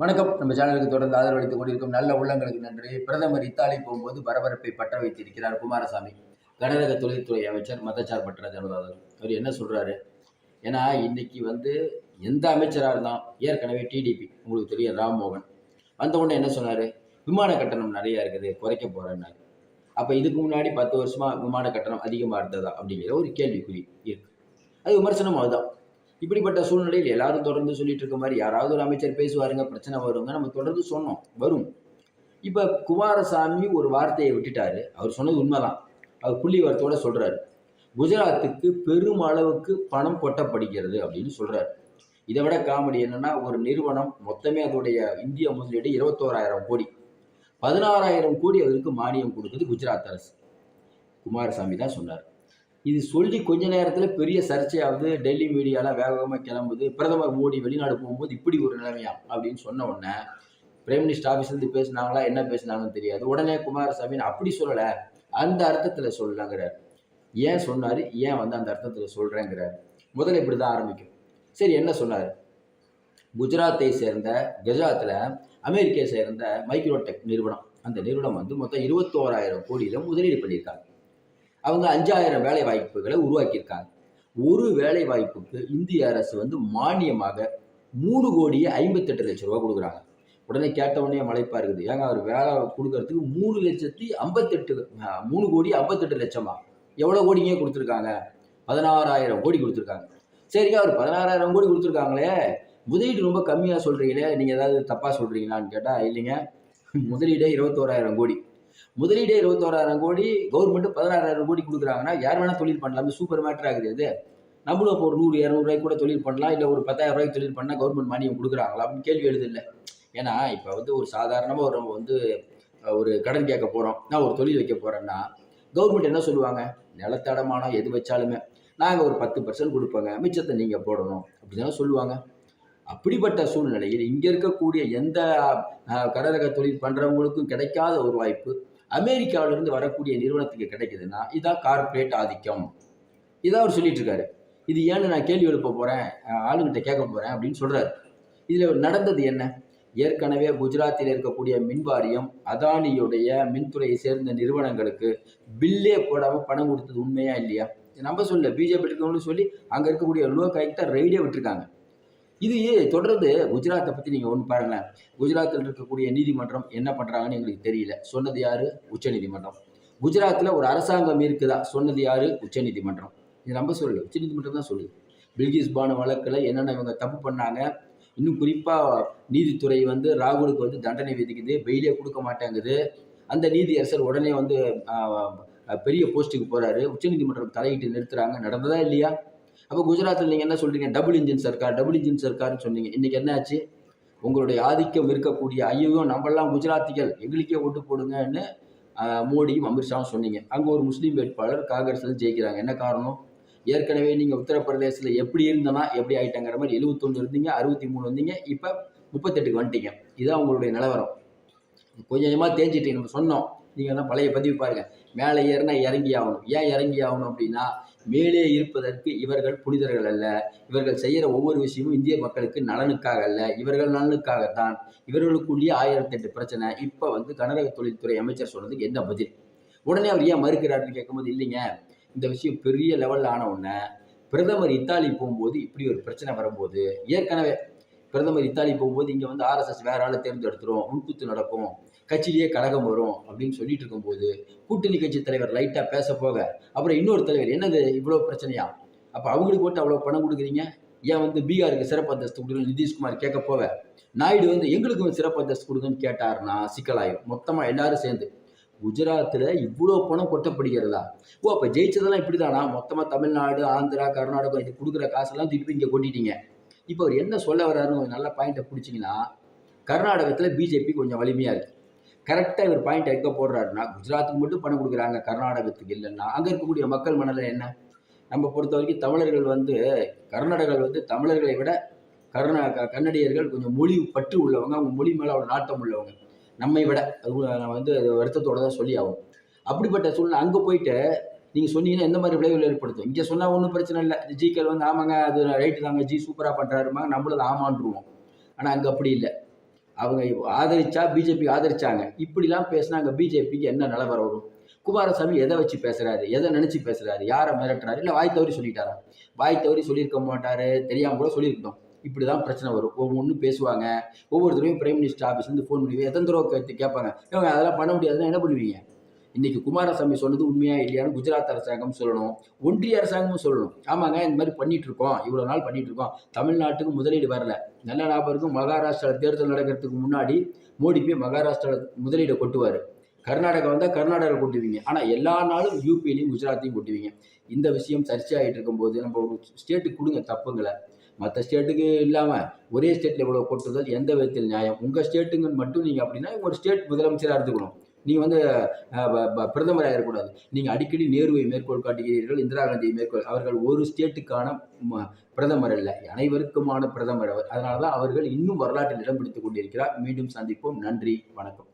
வணக்கம். நம்ம சேனலுக்கு தொடர்ந்து ஆதரவளித்துக் கொண்டிருக்கும் நல்ல உள்ளங்களுக்கு நன்றி. பிரதமர் இத்தாலி போகும்போது பரபரப்பை பற்ற வைத்திருக்கிறார் குமாரசாமி. கனரக தொழில்துறை அமைச்சர் மதச்சார்பற்ற ஜனதாதள் அவர் என்ன சொல்கிறாரு ஏன்னா இன்னைக்கு வந்து எந்த அமைச்சராக இருந்தாலும் ஏற்கனவே டிடிபி உங்களுக்கு தெரியும் ராம்மோகன். வந்த உடனே என்ன சொன்னார்? விமான கட்டணம் நிறையா இருக்குது குறைக்க போகிறேன்னாரு அப்போ இதுக்கு முன்னாடி பத்து வருஷமாக விமான கட்டணம் அதிகமாக இருந்ததா அப்படிங்கிற ஒரு கேள்விக்குறி இருக்கு. அது விமர்சனம் அதுதான். இப்படிப்பட்ட சூழ்நிலையில் எல்லாரும் தொடர்ந்து சொல்லிட்டு இருக்க மாதிரி யாராவது ஒரு அமைச்சர் பேசுவாருங்க பிரச்சனை வருங்க நம்ம தொடர்ந்து சொன்னோம் வரும். இப்போ குமாரசாமி ஒரு வார்த்தையை விட்டுட்டாரு. அவர் சொன்னது உண்மைதான். அவர் புள்ளி வார்த்தையோட சொல்றாரு. குஜராத்துக்கு பெரும் அளவுக்கு பணம் கொட்டப்படுகிறது அப்படின்னு சொல்றாரு. இதை விட காமெடி என்னன்னா ஒரு நிறுவனம் மொத்தமே அதோடைய இந்திய முதலீடு இருபத்தோராயிரம் கோடி. பதினாறாயிரம் கோடி அதற்கு மானியம் கொடுக்குது குஜராத் அரசு. குமாரசாமி தான் சொன்னார். இது சொல்லி கொஞ்ச நேரத்தில் பெரிய சர்ச்சையாவது டெல்லி மீடியாலாம் வேகமாக கிளம்புது. பிரதமர் மோடி வெளிநாடு போகும்போது இப்படி ஒரு நிலைமையா? அப்படின்னு சொன்ன உடனே பிரைம் மினிஸ்டர் ஆஃபீஸ்லேருந்து பேசினாங்களா? என்ன பேசினாங்கன்னு தெரியாது. உடனே குமாரசாமி அப்படி சொல்லலை. அந்த அர்த்தத்தில் சொல்லலாங்கிறார். ஏன் சொன்னார்? ஏன் வந்து அந்த அர்த்தத்தில் சொல்கிறேங்கிறார் முதல்ல இப்படி தான் ஆரம்பிக்கும். சரி என்ன சொன்னார்? குஜராத்தை சேர்ந்த குஜராத்தில் அமெரிக்கா சேர்ந்த மைக்ரோடெக் நிறுவனம். அந்த நிறுவனம் வந்து மொத்தம் இருபத்தோராயிரம் கோடியில் முதலீடு பண்ணியிருக்காங்க. அவங்க அஞ்சாயிரம் வேலை வாய்ப்புகளை உருவாக்கியிருக்காங்க. ஒரு வேலை வாய்ப்புக்கு இந்திய அரசு வந்து மானியமாக மூணு கோடியே ஐம்பத்தெட்டு லட்சம் ரூபா கொடுக்குறாங்க. உடனே கேட்ட உடனே மலைப்பா இருக்குது. ஏங்க அவர் வேலை கொடுக்கறதுக்கு மூணு லட்சத்தி ஐம்பத்தெட்டு மூணு கோடி ஐம்பத்தெட்டு லட்சமா? எவ்வளோ கோடிங்க கொடுத்துருக்காங்க? பதினாறாயிரம் கோடி கொடுத்துருக்காங்க. சரிங்க அவர் பதினாறாயிரம் கோடி கொடுத்துருக்காங்களே. முதலீடு ரொம்ப கம்மியாக சொல்கிறீங்களே நீங்கள் ஏதாவது தப்பாக சொல்கிறீங்களான்னு கேட்டால் இல்லைங்க முதலீடே இருபத்தோராயிரம் கோடி. முதலீடே இருபத்தோராயிரம் கோடி கவர்மெண்ட் பதினாறாயிரம் கோடி கொடுக்குறாங்கன்னா யார் வேணால் தொழில் பண்ணலாம் சூப்பர் மேட்டர் ஆகுது அது. நம்மளும் இப்போ ஒரு நூறு இரநூறுவாய்க்கு கூட தொழில் பண்ணலாம் இல்லை ஒரு பத்தாயிரம் ரூபாய்க்கு தொழில் பண்ணால் கவர்மெண்ட் மானியம் கொடுக்குறாங்களா அப்படின்னு கேள்வி எழுது இல்லை. ஏன்னா இப்போ வந்து ஒரு சாதாரணமாக ஒரு நம்ம வந்து ஒரு கடன் கேட்க போகிறோம் நான் ஒரு தொழில் வைக்க போகிறேன்னா கவர்மெண்ட் என்ன சொல்லுவாங்க? நிலத்தடமானம் எது வச்சாலுமே நாங்கள் ஒரு பத்து பர்சன்ட் கொடுப்போங்க மிச்சத்தை நீங்கள் போடணும் அப்படின்னு சொல்லுவாங்க. அப்படிப்பட்ட சூழ்நிலையில் இங்கே இருக்கக்கூடிய எந்த அஹ், கடலக தொழில் பண்ணுறவங்களுக்கும் கிடைக்காத ஒரு வாய்ப்பு அமெரிக்காவிலிருந்து வரக்கூடிய நிறுவனத்துக்கு கிடைக்குதுன்னா இதான் கார்ப்பரேட் ஆதிக்கம். இதான் அவர் சொல்லிட்டு இருக்காரு இது ஏன்னு நான் கேள்வி எழுப்ப போகிறேன் ஆளுங்கிட்ட கேட்க போகிறேன் அப்படின்னு சொல்கிறாரு இதில் நடந்தது என்ன? ஏற்கனவே குஜராத்தில் இருக்கக்கூடிய மின் வாரியம் அதானியுடைய மின்துறையை சேர்ந்த நிறுவனங்களுக்கு பில்லே போடாமல் பணம் கொடுத்தது உண்மையா இல்லையா? நம்ம சொல்ல பிஜேபி இருக்கணும்னு சொல்லி அங்கே இருக்கக்கூடிய லோ தான் ரைடே விட்டுருக்காங்க. இது தொடர்ந்து குஜராத்தை பற்றி நீங்கள் ஒன்று பாருங்களேன். குஜராத்தில் இருக்கக்கூடிய நீதிமன்றம் என்ன பண்ணுறாங்கன்னு எங்களுக்கு தெரியல. சொன்னது யாரு? உச்சநீதிமன்றம். குஜராத்தில் ஒரு அரசாங்கம் இருக்குதா? சொன்னது யாரு? உச்சநீதிமன்றம். இது நம்ம சொல்லல. உச்சநீதிமன்றம் தான் சொல்லுது. பில்கிஸ் பானு வழக்கில் என்னென்ன இவங்க தப்பு பண்ணாங்க? இன்னும் குறிப்பாக நீதித்துறை வந்து ராகுலுக்கு வந்து தண்டனை விதிக்குது. பெயிலே கொடுக்க மாட்டேங்குது. அந்த நீதியரசர் உடனே வந்து பெரிய போஸ்ட்டுக்கு போகிறாரு உச்சநீதிமன்றம் தலையிட்டு நிறுத்துறாங்க. நடந்ததா இல்லையா? அப்போ குஜராத்தில் நீங்கள் என்ன சொல்கிறீங்க டபுள் இன்ஜின் சர்க்கார் டபுள் இன்ஜின் சர்க்கார்னு சொன்னீங்க. இன்றைக்கி என்ன ஆச்சு உங்களுடைய ஆதிக்கம் இருக்கக்கூடிய ஐயோ நம்மளாம் குஜராத்திகள் எங்களுக்கே ஓட்டு போடுங்கன்னு மோடியும் அமித்ஷாவும் சொன்னீங்க. அங்கே ஒரு முஸ்லீம் வேட்பாளர் காங்கிரஸில் ஜெயிக்கிறாங்க. என்ன காரணம்? ஏற்கனவே நீங்கள் உத்தரப்பிரதேசத்தில் எப்படி இருந்தனா எப்படி ஆயிட்டாங்கிற மாதிரி எழுபத்தொன்று இருந்தீங்க அறுபத்தி மூணு வந்தீங்க இப்போ முப்பத்தெட்டுக்கு வந்துட்டீங்க. இதுதான் உங்களுடைய நிலவரம். கொஞ்சம் கொஞ்சமாக தேஞ்சிட்டீங்க நம்ம சொன்னோம். நீங்கள் தான் பழைய பதிவு பாருங்க. மேலே ஏறினா இறங்கி ஆகணும். ஏன் இறங்கி ஆகணும் அப்படின்னா மேலே இருப்பதற்கு இவர்கள் புனிதர்கள் அல்ல. இவர்கள் செய்கிற ஒவ்வொரு விஷயமும் இந்திய மக்களுக்கு நலனுக்காக அல்ல. இவர்கள் நலனுக்காகத்தான். இவர்களுக்குள்ளேயே ஆயிரத்தெட்டு பிரச்சனை. இப்போ வந்து கனரக தொழில்துறை அமைச்சர் சொன்னதுக்கு என்ன பதில்? உடனே அவர் ஏன் மறுக்கிறாருன்னு கேட்கும்போது இல்லைங்க இந்த விஷயம் பெரிய லெவலில் ஆன உடனே பிரதமர் இத்தாலி போகும்போது இப்படி ஒரு பிரச்சனை வரும்போது ஏற்கனவே பிரதமர் இத்தாலி போகும்போது இங்கே வந்து ஆர்எஸ்எஸ் வேற ஆளை தேர்ந்தெடுத்துரும் உள்குத்து நடக்கும் கட்சியிலேயே கழகம் வரும் அப்படின்னு சொல்லிட்டு இருக்கும்போது கூட்டணி கட்சி தலைவர் லைட்டாக பேச போக அப்புறம் இன்னொரு தலைவர் என்னது இவ்வளோ பிரச்சனையா? அப்போ அவங்களுக்கு மட்டும் அவ்வளோ பணம் கொடுக்குறீங்க? ஏன் வந்து பீகாருக்கு சிறப்பு அந்தஸ்து கொடுக்கணும் நிதிஷ்குமார் கேட்க போக நாயுடு வந்து எங்களுக்கும் சிறப்பு அந்தஸ்து கொடுங்கன்னு கேட்டாருன்னா சிக்கலாயிரும். மொத்தமாக எல்லாரும் சேர்ந்து. குஜராத்தில் இவ்வளோ பணம் கொட்டப்படுகிறதா? ஓ அப்போ ஜெயிச்சதெல்லாம் இப்படி தானா மொத்தமாக தமிழ்நாடு ஆந்திரா கர்நாடகம் இது கொடுக்குற காசெல்லாம் திருப்பி இங்கே கொட்டிட்டீங்க. இப்போ அவர் என்ன சொல்ல வர்றாருன்னு ஒரு நல்ல பாயிண்ட்டை பிடிச்சிங்கன்னா கர்நாடகத்தில் பிஜேபி கொஞ்சம் வலிமையாக இருக்குது கரெக்டாக இவர் பாயிண்ட் எங்கே போடுறாருன்னா குஜராத்துக்கு மட்டும் பணம் கொடுக்குறாங்க கர்நாடகத்துக்கு இல்லைன்னா அங்கே இருக்கக்கூடிய மக்கள் மனதில் என்ன? நம்ம பொறுத்த வரைக்கும் தமிழர்கள் வந்து கர்நாடகர்கள் வந்து தமிழர்களை விட கர்நா க- கன்னடியர்கள் கொஞ்சம் மொழி பற்று உள்ளவங்க அவங்க மொழி மேலே ஒரு நாட்டம் உள்ளவங்க. நம்மை விட அது நம்ம வந்து வருத்தத்தோடு வருத்தத்தோட தான் சொல்லி ஆகும் அப்படிப்பட்ட சூழ்நிலை அங்கே போயிட்டு நீங்கள் சொன்னீங்கன்னா எந்த மாதிரி விளைவுகள் ஏற்படுத்தும்? இங்கே சொன்னால் ஒன்றும் பிரச்சனை இல்லை. ஜிக்கள் வந்து ஆமாங்க அது ரைட்டு தாங்க. ஜி சூப்பராக பண்ணுறாருமாங்க நம்மளும் ஆமான்ருவோம். ஆனால் அங்கே அப்படி இல்லை. அவங்க ஆதரிச்சா பிஜேபி ஆதரிச்சாங்க. இப்படிலாம் பேசினாங்க பிஜேபிக்கு என்ன நிலவரம் வரும்? குமாரசாமி எதை வச்சு பேசுகிறாரு எதை நினச்சி பேசுகிறாரு யாரை மிரட்டுறாரு? இல்லை வாய் தவறி சொல்லிட்டாரா? வாய் தவறி சொல்லியிருக்க மாட்டாரு. தெரியாமல் கூட சொல்லியிருந்தோம் இப்படி தான் பிரச்சனை வரும். ஒவ்வொன்று பேசுவாங்க. ஒவ்வொரு தடவையும் பிரைம் மினிஸ்டர் ஆஃபீஸ்லேருந்து ஃபோன் பண்ணி எத்தனை தடவை கேட்டு கேட்பாங்க? இவங்க அதெல்லாம் பண்ண முடியாதுன்னா என்ன பண்ணுவீங்க? இன்னைக்கு குமாரசாமி சொன்னது உண்மையா இல்லையான்னு குஜராத் அரசாங்கம் சொல்லணும் ஒன்றிய அரசாங்கமும் சொல்லணும். ஆமாங்க இந்த மாதிரி பண்ணிட்டு இருக்கோம் இவ்வளோ நாள் பண்ணிட்டு இருக்கோம் தமிழ்நாட்டுக்கு முதலீடு வரல. நல்ல லாபம் இருக்கும் மகாராஷ்டிரா தேர்தல் நடக்கிறதுக்கு முன்னாடி மோடி போய் மகாராஷ்டிரா முதலீடை கொட்டுவார். கர்நாடகா வந்தால் கர்நாடகாவில் கொட்டுவீங்க. ஆனால் எல்லா நாளும் யூபிலையும் குஜராத்தையும் கொட்டுவீங்க. இந்த விஷயம் சர்ச்சையாகிட்டு இருக்கும்போது நம்ம ஒரு ஸ்டேட்டுக்கு கொடுங்க தப்புங்களை. மற்ற ஸ்டேட்டுக்கு இல்லாமல் ஒரே ஸ்டேட்டில் இவ்வளோ கொட்டுதல் எந்த விதத்தில் நியாயம்? உங்கள் ஸ்டேட்டுங்கன்னு மட்டும் நீங்கள் அப்படின்னா ஒரு ஸ்டேட் முதலமைச்சராக இருந்துக்கணும். நீங்கள் வந்து ப- ப- பிரதமராக இருக்கக்கூடாது. நீங்கள் அடிக்கடி நேருவை மேற்கோள் காட்டுகிறீர்கள் இந்திரா காந்தியை மேற்கோள் அவர்கள் ஒரு ஸ்டேட்டுக்கான ம- பிரதமர் அல்ல. அனைவருக்குமான பிரதமர் அவர். அதனால தான் அவர்கள் இன்னும் வரலாற்றில் இடம் பிடித்துக் கொண்டிருக்கிறார். மீண்டும் சந்திப்போம். நன்றி. வணக்கம்.